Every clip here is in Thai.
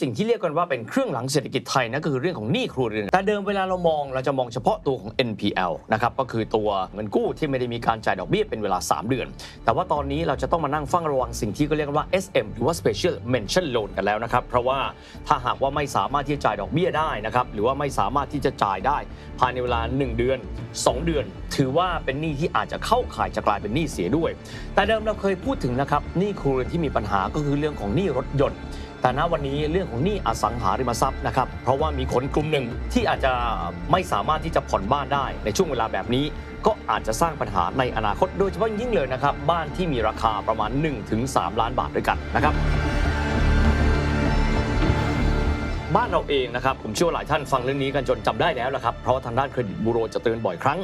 สิ่งที่เรียกกันว่าเป็นเครื่องหลังเศรษฐกิจไทยนะก็คือเรื่องของหนี้ครัวเรือนแต่เดิมเวลาเรามองเราจะมองเฉพาะตัวของ NPL นะครับก็คือตัวเงินกู้ที่ไม่ได้มีการจ่ายดอกเบี้ยเป็นเวลา 3 เดือน แต่ว่าตอนนี้เราจะต้องมานั่งเฝ้าระวังสิ่งที่ก็เรียกว่า SM หรือว่า Special Mention Loan กันแล้วนะครับ เพราะว่าถ้าหากว่าไม่สามารถที่จะจ่ายดอกเบี้ยได้นะครับหรือว่าไม่สามารถที่จะจ่ายได้ ภายในเวลา 1 เดือน 2 เดือน ถือว่าเป็นหนี้ที่อาจจะเข้าข่ายจะกลายเป็นหนี้เสียด้วย แต่เดิมเราเคยพูดถึงนะครับหนี้ครัวเรือนที่มีปัญหาก็คือเรื่องของหนี้รถยนต์แต่ณวันนี้เรื่องของหนี้อสังหาริมทรัพย์นะครับ เพราะว่ามีคนกลุ่มหนึ่งที่อาจจะไม่สามารถที่จะผ่อนบ้านได้ในช่วงเวลาแบบนี้ ก็อาจจะสร้างปัญหาในอนาคตโดยเฉพาะยิ่งเลยนะครับ บ้านที่มีราคาประมาณ 1-3 ล้านบาทด้วยกันนะครับบ้านเราเองนะครับ ผมเชื่อว่าหลายท่านฟังเรื่องนี้กันจนจำได้แล้วนะครับ เพราะทางด้านเครดิตบูโรจะเตือนบ่อยครั้ง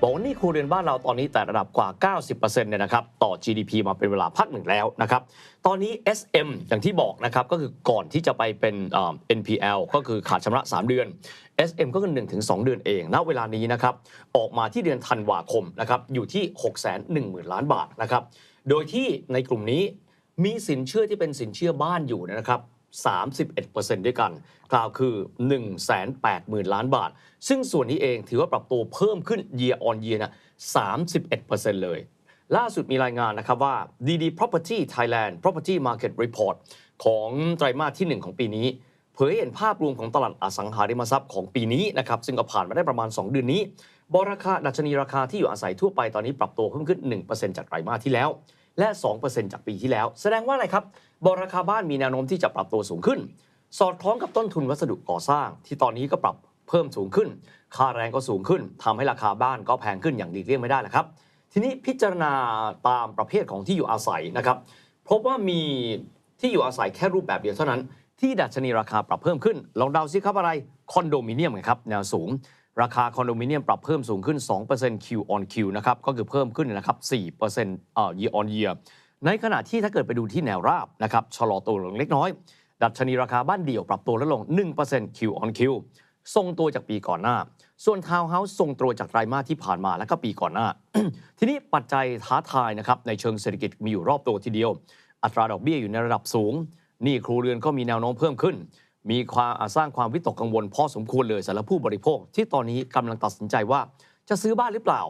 บอกว่านี่ครัวเรือนบ้านเราตอนนี้แต่ระดับกว่า 90%เนี่ยนะครับต่อ GDP มาเป็นเวลาพักหนึ่งแล้วนะครับตอนนี้ SM อย่างที่บอกนะครับก็คือก่อนที่จะไปเป็น NPL ก็คือขาดชำระ 3 เดือน SM ก็คือ1ถึง2เดือนเองณเวลานี้นะครับออกมาที่เดือนธันวาคมนะครับอยู่ที่ 6 1 0 0 0 0 ล้านบาทนะครับโดยที่ในกลุ่มนี้มีสินเชื่อที่เป็นสินเชื่อบ้านอยู่นะครับ 31%ด้วยกันกล่าวคือ 180,000 ล้านบาท ซึ่งส่วนนี้เองถือว่าปรับตัวเพิ่มขึ้น year on year นะ31%เลย ล่าสุดมีรายงานนะครับว่า DD Property Thailand Property Market Report ของไตรมาสที่ 1 ของปีนี้เผยเห็นภาพรวมของตลาดอสังหาริมทรัพย์ของปีนี้นะครับซึ่งก็ผ่านมาได้ประมาณ 2 เดือนนี้บราคาดัชนีราคาที่อยู่อาศัยทั่วไปตอนนี้ปรับตัวเพิ่มขึ้น 1%จากไตรมาสที่แล้ว และ 2%จากปีที่แล้ว แสดงว่าอะไรครับบราคาบ้านมีแนวโน้มที่จะปรับตัวสูงขึ้น สอดคล้องกับต้นทุนวัสดุก่อสร้าง ที่ตอนนี้ก็ปรับเพิ่มสูงขึ้น ค่าแรงก็สูงขึ้นทำให้ราคาบ้านก็แพงขึ้นอย่างดีเลี่ยงไม่ได้แหละครับ ทีนี้พิจารณาตามประเภทของที่อยู่อาศัยนะครับพบว่ามีที่อยู่อาศัยแค่รูปแบบเดียวเท่านั้น ที่ดัชนีราคาปรับเพิ่มขึ้น ลองเดาซิครับอะไรคอนโดมิเนียมครับแนวสูง ราคาคอนโดมิเนียมปรับเพิ่มสูงขึ้น 2% Q on Q นะครับ ก็คือเพิ่มขึ้นนะครับ4%เอ่อ year on year ในขณะที่ถ้าเกิดไปดูที่แนวราบนะครับชะลอตัวลงเล็กน้อย ดัชนีราคาบ้านเดี่ยวปรับตัวลดลง 1% Q on Q ทรงตัวจากปีก่อนหน้า ส่วนทาวน์เฮาส์ทรงตัวจากไตรมาสที่ผ่านมาและก็ปีก่อนหน้า ทีนี้ปัจจัยท้าทายนะครับในเชิงเศรษฐกิจมีอยู่รอบตัวทีเดียว อัตราดอกเบี้ยอยู่ในระดับสูงหนี้ครัวเรือนก็มีแนวโน้มเพิ่มขึ้น มีความสร้างความวิตกกังวลพอสมควรเลยสำหรับผู้บริโภค ที่ตอนนี้กำลังตัดสินใจว่าจะซื้อบ้านหรือเปล่า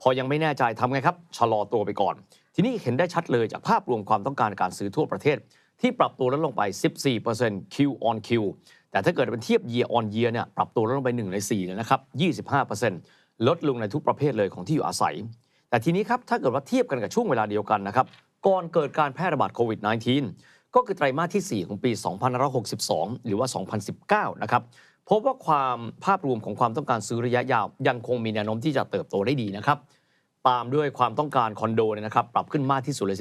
พอยังไม่แน่ใจทำไงครับชะลอตัวไปก่อน ทีนี้เห็นได้ชัดเลยจากภาพรวมความต้องการการซื้อทั่วประเทศ ที่ปรับตัวลดลงไป 14% Q on Q แต่ถ้าเกิดเป็นเทียบ year on year เนี่ยปรับตัวลดลงไป 1 ใน4เลยนะครับ 25%ลดลงในทุกประเภทเลยของที่อยู่อาศัย แต่ทีนี้ครับถ้าเกิดว่าเทียบกันกับช่วงเวลาเดียวกันนะครับก่อนเกิดการแพร่ระบาดโควิด -19 ก็คือไตรมาสที่ 4 ของปี 2562 หรือว่า 2019 นะครับพบว่าความภาพรวมของความต้องการซื้อระยะยาว ยังคงมีแนวโน้มที่จะเติบโตได้ดีนะครับ ตามด้วยความต้องการคอนโดเนี่ยนะครับ ปรับขึ้นมากที่สุดเลย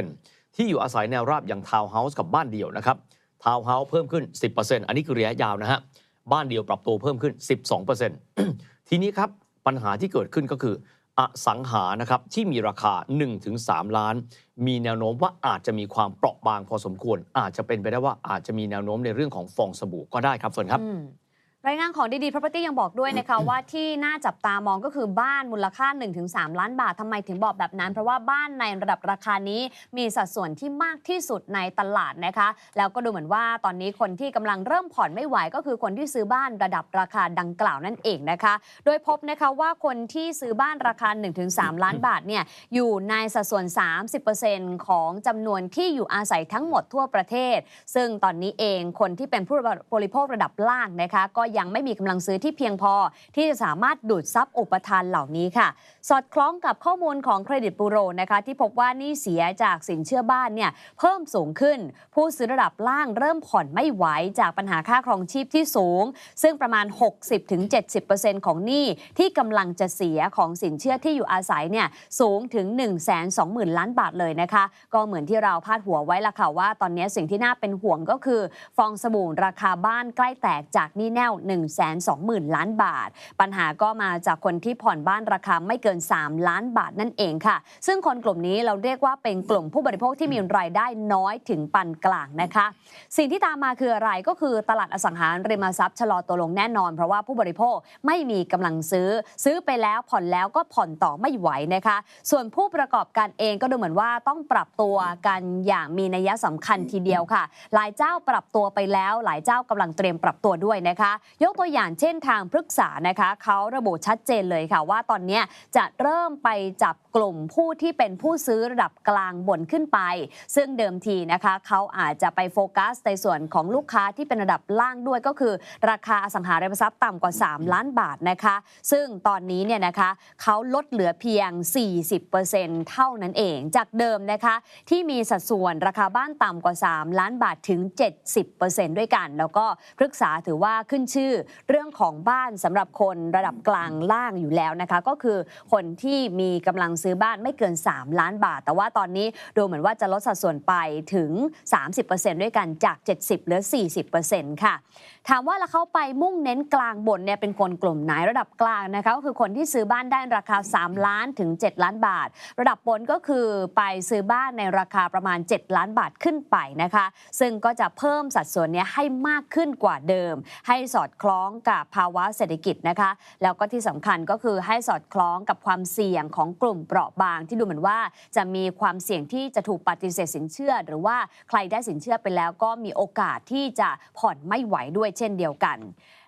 12%ที่อยู่อาศัยแนวราบอย่างทาวน์เฮาส์กับบ้านเดี่ยวนะครับ ทาวน์เฮาส์เพิ่มขึ้น 10%อันนี้คือระยะยาวนะฮะ บ้านเดี่ยวปรับตัวเพิ่มขึ้น 12%ทีนี้ครับปัญหาที่เกิดขึ้นก็คือ อสังหานะครับที่มีราคา 1-3 ล้าน มีแนวโน้มว่าอาจจะมีความเปราะบางพอสมควร อาจจะเป็นไปได้ว่าอาจจะมีแนวโน้มในเรื่องของฟองสบู่ก็ได้ครับเฟิร์นครับ รายงานของดีดี Property ยังบอกด้วยนะคะว่าที่น่าจับตามองก็คือบ้านมูลค่า 1-3 ล้านบาททำไมถึงบอกแบบนั้น เพราะว่าบ้านในระดับราคานี้มีสัดส่วนที่มากที่สุดในตลาดนะคะ แล้วก็ดูเหมือนว่าตอนนี้คนที่กำลังเริ่มผ่อนไม่ไหว ก็คือคนที่ซื้อบ้านระดับราคาดังกล่าวนั่นเองนะคะ โดยพบนะคะว่าคนที่ซื้อบ้านราคา 1-3 ล้านบาทเนี่ยอยู่ในสัดส่วน 30%ของจำนวนที่อยู่อาศัยทั้งหมดทั่วประเทศ ซึ่งตอนนี้เองคนที่เป็นผู้บริโภคระดับล่างนะคะก็ยังไม่มีกำลังซื้อที่เพียงพอ ที่จะสามารถดูดซับอุปทานเหล่านี้ค่ะ สอดคล้องกับข้อมูลของเครดิตบูโรนะคะ ที่พบว่านี้เสียจากสินเชื่อบ้านเนี่ยเพิ่มสูงขึ้น ผู้ซื้อระดับล่างเริ่มผ่อนไม่ไหวจากปัญหาค่าครองชีพที่สูง ซึ่งประมาณ 60-70%ของหนี้ที่กำลังจะเสียของสินเชื่อที่อยู่อาศัยเนี่ยสูงถึง 1 2 0 0 0 0 ล้านบาทเลยนะคะ ก็เหมือนที่เราพาดหัวไว้ละค่ะว่า ตอนนี้สิ่งที่น่าเป็นห่วงก็คือ ฟองสบู่ราคาบ้านใกล้แตกจากหนี้แนว120,000 ล้านบาท ปัญหาก็มาจากคนที่ผ่อนบ้านราคาไม่เกิน 3 ล้านบาทนั่นเองค่ะ ซึ่งคนกลุ่มนี้เราเรียกว่าเป็นกลุ่มผู้บริโภคที่มีรายได้น้อยถึงปานกลางนะคะ สิ่งที่ตามมาคืออะไรก็คือตลาดอสังหาริมทรัพย์ชะลอตัวลงแน่นอน เพราะว่าผู้บริโภคไม่มีกำลังซื้อ ซื้อไปแล้วผ่อนแล้วก็ผ่อนต่อไม่ไหวนะคะ ส่วนผู้ประกอบการเองก็ดูเหมือนว่าต้องปรับตัวกันอย่างมีนัยสำคัญทีเดียวค่ะ หลายเจ้าปรับตัวไปแล้ว หลายเจ้ากำลังเตรียมปรับตัวด้วยนะคะยกตัวอย่างเช่นทางพฤกษานะคะเขาระบุชัดเจนเลยค่ะว่าตอนนี้จะเริ่มไปจับกลุ่มผู้ที่เป็นผู้ซื้อระดับกลางบนขึ้นไป ซึ่งเดิมทีนะคะเขาอาจจะไปโฟกัสในส่วนของลูกค้าที่เป็นระดับล่างด้วยก็คือ ราคาอสังหาริมทรัพย์ต่ำกว่า 3 ล้านบาทนะคะ ซึ่งตอนนี้เนี่ยนะคะเขาลดเหลือเพียง 40%เท่านั้นเอง จากเดิมนะคะที่มีสัดส่วนราคาบ้านต่ำกว่า 3 ล้านบาทถึง 70%ด้วยกัน แล้วก็พฤกษาถือว่าขึ้นชื่อเรื่องของบ้านสำหรับคนระดับกลางล่างอยู่แล้วนะคะ ก็คือคนที่มีกำลังซื้อบ้านไม่เกิน 3 ล้านบาท แต่ว่าตอนนี้ดูเหมือนว่าจะลดสัดส่วนไปถึง 30%ด้วยกันจาก 70 เหลือ 40%ค่ะ ถามว่าแล้วเขาไปมุ่งเน้นกลางบนเนี่ยเป็นคนกลุ่มไหนระดับกลางนะคะก็คือคนที่ซื้อบ้านได้ราคา 3 ล้านถึง 7 ล้านบาท ระดับบนก็คือไปซื้อบ้านในราคาประมาณ 7 ล้านบาทขึ้นไปนะคะ ซึ่งก็จะเพิ่มสัดส่วนนี้ให้มากขึ้นกว่าเดิม ให้สอดคล้องกับภาวะเศรษฐกิจนะคะ แล้วก็ที่สำคัญก็คือให้สอดคล้องกับความเสี่ยงของกลุ่มเปราะบาง ที่ดูเหมือนว่าจะมีความเสี่ยงที่จะถูกปฏิเสธสินเชื่อ หรือว่าใครได้สินเชื่อไปแล้วก็มีโอกาสที่จะผ่อนไม่ไหวด้วยเช่นเดียวกัน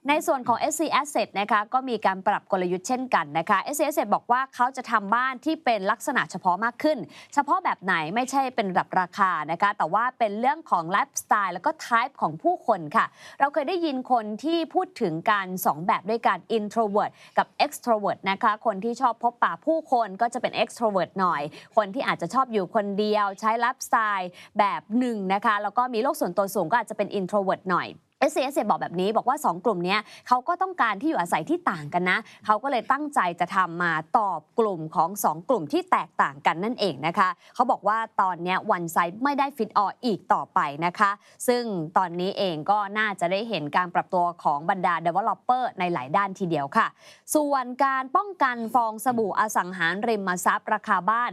ในส่วนของ SC Asset นะคะก็มีการปรับกลยุทธ์เช่นกันนะคะ SC Asset บอกว่าเขาจะทำบ้านที่เป็นลักษณะเฉพาะมากขึ้น เฉพาะแบบไหนไม่ใช่เป็นระดับราคานะคะแต่ว่าเป็นเรื่องของไลฟ์สไตล์แล้วก็ type ของผู้คนค่ะ เราเคยได้ยินคนที่พูดถึงการสองแบบด้วยกัน introvert กับ extrovert นะคะคนที่ชอบพบปะผู้คนก็จะเป็น extrovert หน่อย คนที่อาจจะชอบอยู่คนเดียวใช้ไลฟ์สไตล์แบบหนึ่งนะคะแล้วก็มีโลกส่วนตัวสูงก็อาจจะเป็น introvert หน่อย s อ s บอกแบบนี้บอกว่า 2 กลุ่มนี้เขาก็ต้องการที่อยู่อาศัยที่ต่างกันนะ เขาก็เลยตั้งใจจะทำมาตอบกลุ่มของ 2 กลุ่มที่แตกต่างกันนั่นเองนะคะ เขาบอกว่าตอนนี้วันไซส์ไม่ได้ฟิตอออีกต่อไปนะคะ ซึ่งตอนนี้เองก็น่าจะได้เห็นการปรับตัวของบรรดา developer ในหลายด้านทีเดียวค่ะ ส่วนการป้องกันฟองสบู่อสังหารริมทรัพย์ราคาบ้าน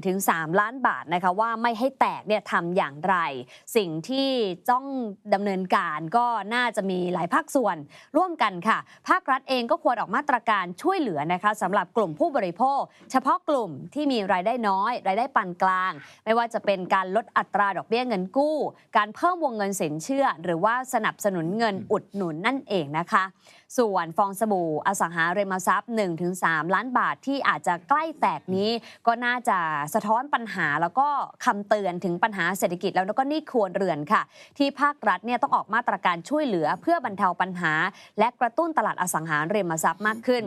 1-3 ล้านบาทนะคะว่าไม่ให้แตกเนี่ยทำอย่างไร สิ่งที่ต้องดำเนินการก็็น่าจะมีหลายภาคส่วนร่วมกันค่ะ ภาครัฐเองก็ควรออกมาตรการช่วยเหลือนะคะสำหรับกลุ่มผู้บริโภค เฉพาะกลุ่มที่มีรายได้น้อย รายได้ปานกลาง ไม่ว่าจะเป็นการลดอัตราดอกเบี้ยเงินกู้ การเพิ่มวงเงินสินเชื่อ หรือว่าสนับสนุนเงินอุดหนุนนั่นเองนะคะ ส่วนฟองสบู่อสังหาริมทรัพย์ 1-3 ล้านบาทที่อาจจะใกล้แตกนี้ ก็น่าจะสะท้อนปัญหาแล้วก็คำเตือนถึงปัญหาเศรษฐกิจแล้วก็นี่ครัวเรือนค่ะ ที่ภาครัฐเนี่ยต้องออกมาตรการช่วยเหลือเพื่อบรรเทาปัญหา และกระตุ้นตลาดอสังหาริมทรัพย์มากขึ้น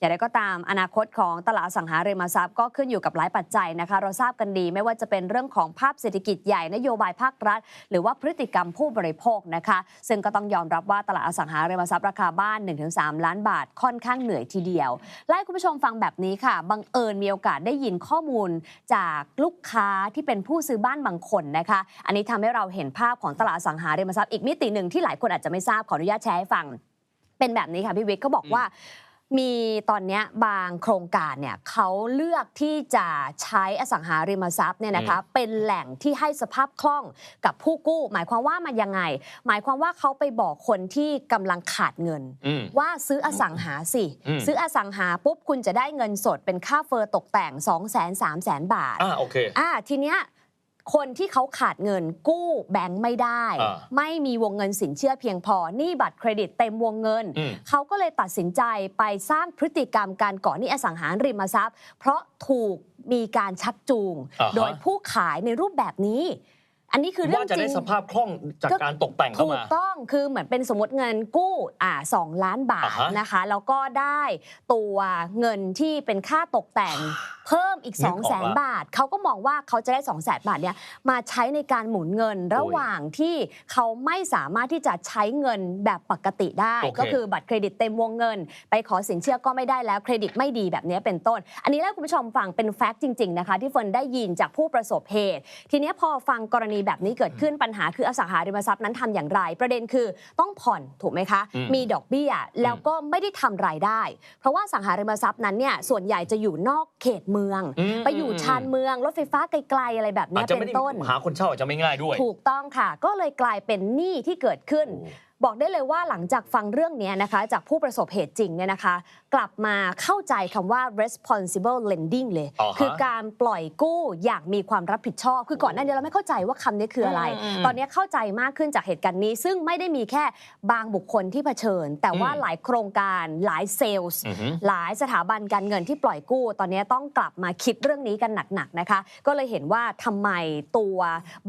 อย่างไรก็ตามอนาคตของตลาดสังหาริมทรัพย์ก็ขึ้นอยู่กับหลายปัจจัยนะคะ เราทราบกันดีไม่ว่าจะเป็นเรื่องของภาพเศรษฐกิจใหญ่นโยบายภาครัฐ หรือว่าพฤติกรรมผู้บริโภคนะคะ ซึ่งก็ต้องยอมรับว่าตลาดอสังหาริมทรัพย์ราคาบ้าน 1-3 ล้านบาทค่อนข้างเหนื่อยทีเดียวไล่คุณผู้ชมฟังแบบนี้ค่ะบังเอิญมีโอกาสได้ยินข้อมูลจากลูกค้าที่เป็นผู้ซื้อบ้านบางคนนะคะ อันนี้ทำให้เราเห็นภาพของตลาดสังหาริมทรัพย์อีกมิติหนึ่งที่หลายคนอาจจะไม่ทราบขออนุญาตแชร์ให้ฟัง เป็นแบบนี้ค่ะพี่วิทย์เขาบอกว่า มีตอนเนี้ยบางโครงการเนี่ยเขาเลือกที่จะใช้อสังหาริมทรัพย์เนี่ยนะคะเป็นแหล่งที่ให้สภาพคล่องกับผู้กู้ หมายความว่ามันยังไง หมายความว่าเขาไปบอกคนที่กำลังขาดเงินอืมว่าซื้ออสังหาสิอืมซื้ออสังหาปุ๊บคุณจะได้เงินสดเป็นค่าเฟอร์ตกแต่ง 2 0 0 0 0 0 3 0 0 0 0บาทอ่าโอเคอ่าทีเนี้ย คนที่เขาขาดเงินกู้แบงค์ไม่ได้อ่าไม่มีวงเงินสินเชื่อเพียงพอหนี้บัตรเครดิตเต็มวงเงินอืมเขาก็เลยตัดสินใจไปสร้างพฤติกรรมการก่อหนี้อสังหาริมทรัพย์ เพราะถูกมีการชักจูงอ่าฮะโดยผู้ขายในรูปแบบนี้อันนี้คือเรื่องว่าจะจริได้งสภาพคล่องจากการตกแต่งเข้าถูกมาต้องคือเหมือนเป็นสมมติเงินกู้อ่าสองล้านบาทอ่าฮะนะคะ แล้วก็ได้ตัวเงินที่เป็นค่าตกแต่ง เพิ่มอีก2นึ0ก0ออกแสนละบาท เขาก็มองว่าเขาจะได้ 2 0 0แสนบาทเนี่ยมาใช้ในการหมุนเงินระหว่างที่เขาไม่สามารถที่จะใช้เงินแบบปกติได้โอเคก็คือบัตรเครดิตเต็มวงเงิน ไปขอสินเชื่อก็ไม่ได้แล้วเครดิตไม่ดีแบบนี้เป็นต้น อันนี้แล้วคุณผู้ชมฟังเป็นแฟกต์จริง ๆ นะคะ ที่เฟิร์นได้ยินจากผู้ประสบเหตุ ทีเนี้ยพอฟังกรณีแบบนี้เกิดขึ้นปัญหาคืออสังหาริมทรัพย์นั้นทำอย่างไร ประเด็นคือต้องผ่อนถูกไหมคะอืมมีดอกเบี้ยแล้วก็ไม่ได้ทำรายได้ เพราะว่าอสังหาริมทรัพย์นั้นเนี่ยส่วนใหญ่จะอยู่นอกเขตเมืองอืมไปอยู่ชานเมือง รถไฟฟ้าไกลๆอะไรแบบอาเนี้จยจะเป็ไม่นได้ต้นหาคนเช่าอาจจะไม่ง่ายด้วย ถูกต้องค่ะ ก็เลยกลายเป็นหนี้ที่เกิดขึ้นโอ้ บอกได้เลยว่าหลังจากฟังเรื่องนี้นะคะจากผู้ประสบเหตุจริงเนี่ยนะคะ กลับมาเข้าใจคำว่า responsible lending เลยอ่าฮะคือการปล่อยกู้อย่างมีความรับผิดชอบ คือก่อนหน้านี้เราไม่เข้าใจว่าคำนี้คืออะไรอืมตอนนี้เข้าใจมากขึ้นจากเหตุการณ์นี้ ซึ่งไม่ได้มีแค่บางบุคคลที่เผชิญ แต่ว่าอืมหลายโครงการหลายเซลล์อือหือหลายสถาบันการเงินที่ปล่อยกู้ ตอนนี้ต้องกลับมาคิดเรื่องนี้กันหนักๆนะคะ ก็เลยเห็นว่าทำไมตัว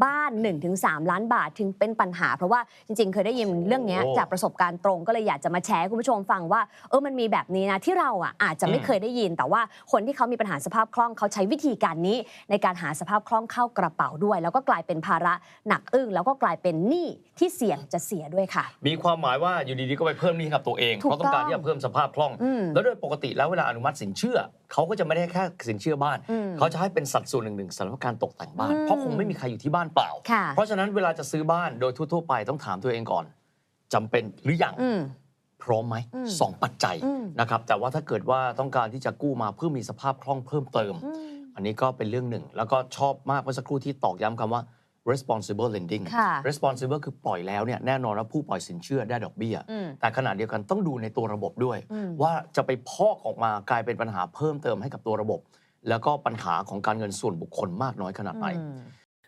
บ้าน 1-3 ล้านบาทถึงเป็นปัญหา เพราะว่าจริงๆ เคยได้ยินเรื่องเนี้ยโอ้จากประสบการณ์ตรงก็เลยอยากจะมาแชร์ให้คุณผู้ชมฟังว่าเออมันมีแบบนี้นะที่เราอะอาจจะไม่อืมเคยได้ยิน แต่ว่าคนที่เขามีปัญหาสภาพคล่องเขาใช้วิธีการนี้ ในการหาสภาพคล่องเข้ากระเป๋าด้วย แล้วก็กลายเป็นภาระหนักอึ้งแล้วก็กลายเป็นหนี้ที่เสี่ยงจะเสียด้วยค่ะ มีความหมายว่าอยู่ดีๆก็ไปเพิ่มหนี้ให้กับตัวเองถูกเพราะต้องการต้องที่จะเพิ่มสภาพคล่องอืมแล้วโดยปกติแล้วเวลาอนุมัติสินเชื่อเขาก็จะไม่ได้แค่สินเชื่อบ้านอืมเขาจะให้เป็นสัดส่วนหนึ่งหนึ่งสำหรับการตกแต่งบ้านอืมเพราะคงไม่มีใครอยู่ที่บ้านเปล่าค่ะเพราะฉะนั้นเวลาจะซื้อบ้านโดยทั่วๆไปต้องถามตัวเองก่อน จำเป็นหรือยังอืมพร้อมไหมอืมสองปัจจัยอืมนะครับ แต่ว่าถ้าเกิดว่าต้องการที่จะกู้มาเพื่อมีสภาพคล่องเพิ่มเติมอืมอันนี้ก็เป็นเรื่องหนึ่ง แล้วก็ชอบมากเมื่อสักครู่ที่ตอกย้ำคำว่า responsible lending ค่ะ responsible คือปล่อยแล้วเนี่ยแน่นอนว่าผู้ปล่อยสินเชื่อได้ดอกเบี้ยอืมแต่ขณะเดียวกันต้องดูในตัวระบบด้วยอืมว่าจะไปพอกออกมากลายเป็นปัญหาเพิ่มเติมให้กับตัวระบบ แล้วก็ปัญหาของการเงินส่วนบุคคลมากน้อยขนาดไหนอืม